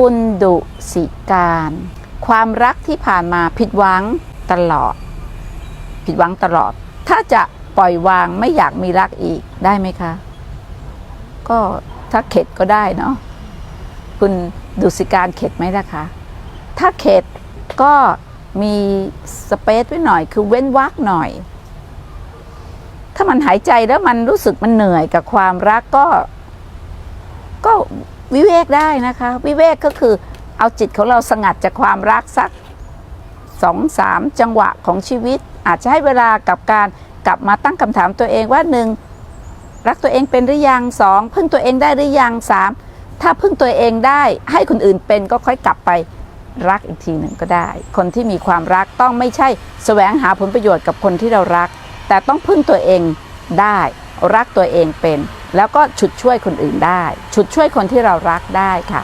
คุณดุสิการ ความรักที่ผ่านมาผิดหวังตลอด ผิดหวังตลอด ถ้าจะปล่อยวางไม่อยากมีรักอีกได้ไหมคะ ก็ถ้าเข็ดก็ได้เนาะคุณดุสิการเข็ดไหมล่ะคะ ถ้าเข็ดก็มีสเปซไว้หน่อยคือเว้นวักหน่อย ถ้ามันหายใจแล้วมันรู้สึกมันเหนื่อยกับความรักก็ ก็วิเวกได้นะคะ วิเวกก็คือเอาจิตของเราสงัดจากความรักสักสองสามจังหวะของชีวิต อาจจะให้เวลากับการกลับมาตั้งคำถามตัวเองว่าหนึ่งรักตัวเองเป็นหรือยังสองพึ่งตัวเองได้หรือยังสามถ้าพึ่งตัวเองได้ให้คนอื่นเป็นก็ค่อยกลับไปรักอีกทีหนึ่งก็ได้ คนที่มีความรักต้องไม่ใช่แสวงหาผลประโยชน์กับคนที่เรารัก แต่ต้องพึ่งตัวเองได้ รักตัวเองเป็น แล้วก็ฉุดช่วยคนอื่นได้ ฉุดช่วยคนที่เรารักได้ค่ะ